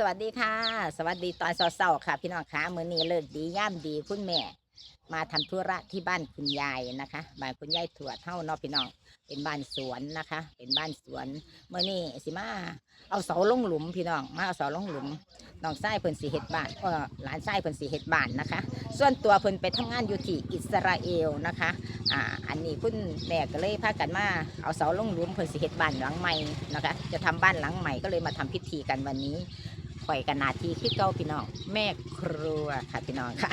สวัสดีค่ะ สวัสดีตอนเช้าๆค่ะ พี่น้องคะมื้อนี้เลิกดีย่ามดีคุณแม่ มาทำธุระที่บ้านคุณยายนะคะบ้านคุณยายถั่วเท่าเนาะพี่น้องเป็นบ้านสวนนะคะ เป็นบ้านสวนมื้อนี้สิมาเอาเสาลงหลุมพี่น้องมาเอาเสาลงหลุมน้องชายเพิ่นสิเฮ็ดบ้านก็หลานชายเพิ่นสิเฮ็ดบ้านนะคะ ส่วนตัวเพิ่นไปทำงานอยู่ที่อิสราเอลนะคะอ่าอันนี้คุณแม่ก็เลยพากันมาเอาเสาลงหลุมเพิ่นสิเฮ็ดบ้านหลังใหม่นะคะ จะทำบ้านหลังใหม่ก็เลยมาทำพิธีกันวันนี้ ข่อยกันนาทีคือเก้าพี่น้อง แม่ครัวค่ะพี่น้องค่ะ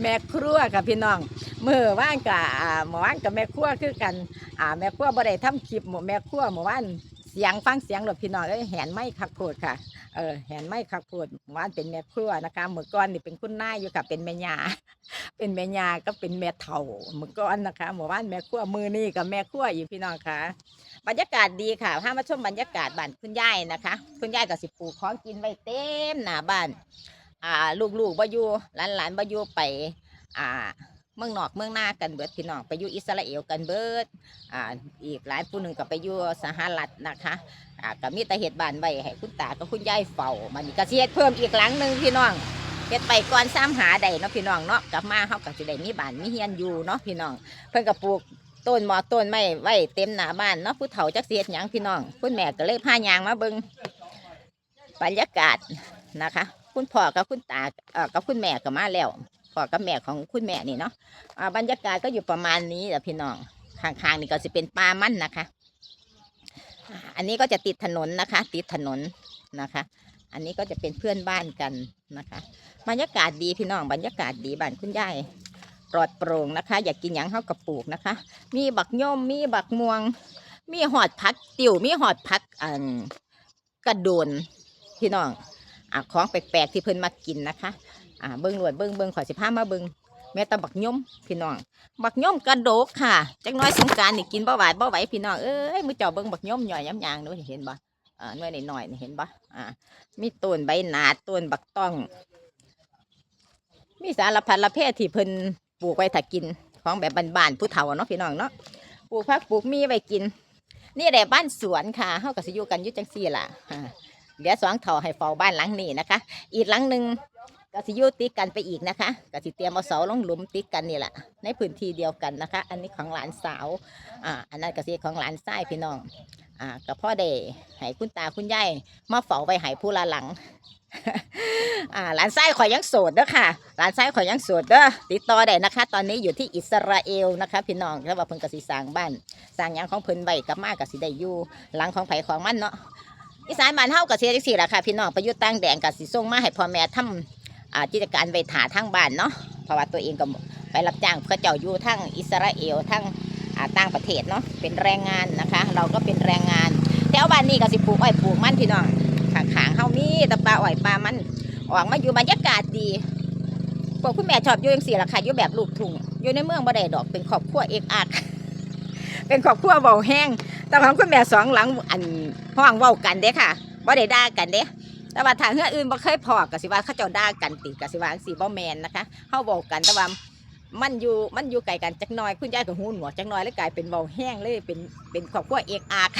แม่ครัวค่ะพี่น้องเมื่อว่านกับหมอวานกับแม่ครัวคือกันอ่าแม่ครัวบ่ได้ทำคลิปหมู่แม่ครัวหมอวานเสียงฟังเสียงหลบพี่น้องเอ้ยแหนไม่คักโพดค่ะ เออแหนไหม่คักโพดเมื่อวาเป็นแม่ครัวนะคะเมื่อก่อนนี่เป็นคุณนายอยู่ค่ะเป็นแม่ยาเป็นแม่ยาก็เป็นแม่เฒ่าเมื่อก่อนนะคะเมื่อวานแม่ครัวมือนี่กับแม่ครัวอยู่พี่น้องค่ะ บรรยากาศดีค่ะพามาชมบรรยากาศบ้านคุณยายนะคะ คุณยายกับสิปูของกินไว้เต็มหน้าบ้าน อ่า ลูกๆบ่อยู่หลานๆบ่อยู่ไป อ่า เมืองนอกเมืองหน้ากันเบิดพี่น้องไปอยู่อิสราเอลกันเบิดอ่าอีกหลายผู้หนึ่งก็ไปอยู่สหรัฐนะคะอ่าก็มีแต่เฮ็ดบานไว้ให้คุณตากับคุณยายเฝ้ามันก็เฮ็ดเพิ่มอีกหลังหนึ่งพี่น้องเฮ็ดไปก่อนซ้ำหาได้เนาะพี่น้องเนาะกลับมาเฮาก็สิได้มีบ้านมีเฮียนอยู่เนาะพี่น้อง เพิ่นก็ปลูกต้นหมอต้นไม้ไว้เต็มหน้าบ้านเนาะผู้เฒ่าจักเสียดหยังพี่น้องคุณแม่ก็เลยพายางมาเบิงบรรยากาศนะคะ คุณพ่อกับคุณตาเออกับคุณแม่ก็มาแล้ว พ่อกับแม่ของคุณแม่นี่เนาะอ่าบรรยากาศก็อยู่ประมาณนี้แหละพี่น้องข้างๆนี่ก็จะเป็นป่ามันนะคะ อันนี้ก็จะติดถนนนะคะ ติดถนนนะคะ อันนี้ก็จะเป็นเพื่อนบ้านกันนะคะ บรรยากาศดีพี่น้องบรรยากาศดีบ้านคุณยายปลอดโปร่งนะคะ อยากกินหยังเข้ากระปลูกนะคะ มีบักย่อมมีบักม่วง มีหอดพักติวมีหอดพักอันกระโดนพี่น้องอของแปลกๆที่เพิ่นมากินนะคะ อ่าเบิ้งรวดเบิ้งเบิ้งขอสิพามาเบิ้งแม่ตาบักย่อมพี่น้อง บักย่อมกระโดกค่ะจักน้อยสงการนี่กินบ่ไหวบ่ไหวพี่น้องเอ้ยมือเจ้าเบิ้งบักย่อมหน่อยย้ำยางดูเห็นบ่อ่าหน่วยหน่อยนี่เห็นบ่อ่ามีต้นใบหนาต้นบักต้อง มีสารพัดละเพศที่เพิ่นปลูกไว้ถ้ากินของแบบบ้านๆผู้เฒ่าเนาะพี่น้องเนาะปลูกผักปลูกมีไว้กิน นี่แหละบ้านสวนค่ะเฮาก็สิอยู่กันอยู่จังซี่ล่ะเดี๋ยวสองเฒ่าให้เฝ้าบ้านหลังนี้นะคะ อีกหลังหนึ่ง ก็สิยูติดกันไปอีกนะคะก็สิเตรียมเอาเสาลงหลุมติดกันนี่แหละในพื้นที่เดียวกันนะคะ อันนี้ของหลานสาวอ่าอันนั้นก็สิของหลานชายพี่น้องอ่าก็พ่อเดให้คุณตาคุณยายมาเฝ้าไว้ให้ผู้ละหลังอ่าหลานไส้ข่อยยังโสดเด้อค่ะหลานไส้ข่อยยังโสดเด้อติดต่อได้นะคะ ตอนนี้อยู่ที่อิสราเอลนะคะ พี่น้องแล้วว่าเพิ่นกสิสร้างบ้านสร้างยังของเพิ่นไว้กับมาก็สิได้อยู่หลังของไผของมันเนาะอีสานบ้านเฮากสิจังซี่ล่ะค่ะพี่น้องไปอยู่ต่างแดนกสิส่งมาให้พ่อแม่ทำอ่า กิจการไว้ถาทางบ้านเนาะเพราะว่าตัวเองก็ไปรับจ้างเขาเจ้าอยู่ทั้งอิสราเอลทั้งต่างประเทศเนาะเป็นแรงงานนะคะ เราก็เป็นแรงงานแถวบ้านนี้ก็สิปลูกอ้อยปลูกมันพี่น้องข้างเฮามีตะปลาอ้อยปลามันออกมาอยู่บรรยากาศดีพวกคุณแม่ชอบอยู่ยังสี่ละค่ะอยู่แบบลูกทุ่งอยู่ในเมืองบ่ได้ดอกเป็นครอบครัวเอกอักเป็นครอบครัวเบาแห้งแต่ของคุณแม่สองหลังอันห้องเว้ากันเด้ค่ะบ่ได้ด่ากันเด้ แต่ว่าทางเฮืออื่นบ่เคยพอก็สิว่าเขาเจ้าด่ากันติก็สิว่าสีบ่แมนนะคะเฮาบอกกันแต่ว่ามันอยู่มันอยู่ไกลกันจักหน่อยคุณยายก็หูหนวกจักหน่อยแล้วกลายเป็นเบาแห้งเลยเป็นเป็นครอบครัวเอกอาก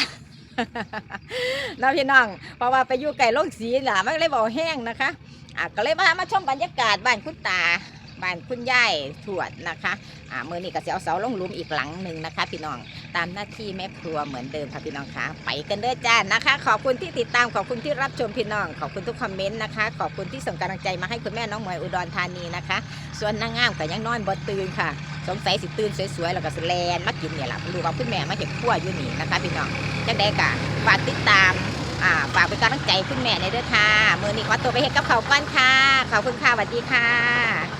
เนาะพี่น้องเพราะว่าไปอยู่ไก่โลงสีหล่ะมันเลยบาแห้งนะคะอะก็เลยมามาชมบรรยากาศบ้านคุณตา บ้านคุณยายถวดนะคะอ่ามือนี้ก็จะเอาเสาลงลุมอีกหลังหนึ่งนะคะ พี่น้องตามหน้าที่แม่ครัวเหมือนเดิมค่ะพี่น้องคะไปกันเด้อจ้านะคะ ขอบคุณที่ติดตามขอบคุณที่รับชมพี่น้อง ขอบคุณทุกคอมเมนต์นะคะ ขอบคุณที่ส่งกำลังใจมาให้คุณแม่น้องหมวยอุดรธานีนะคะ ส่วนนางงามก็ยังนอนบ่ตื่นค่ะ สงสัยสิตื่นสวยๆแล้วก็สแลนมากินเนี่ยแหละดูว่าคุณแม่มาเห็นขั้วอยู่นี่นะคะ พี่น้องจังได้กะฝากติดตามอ่าฝากเป็นกำลังใจคุณแม่ในเด้อค่ะมือนี้ขอตัวไปเฮ็ดกับเขาวก้อนค่ะ ขอบคุณค่ะสวัสดีค่ะ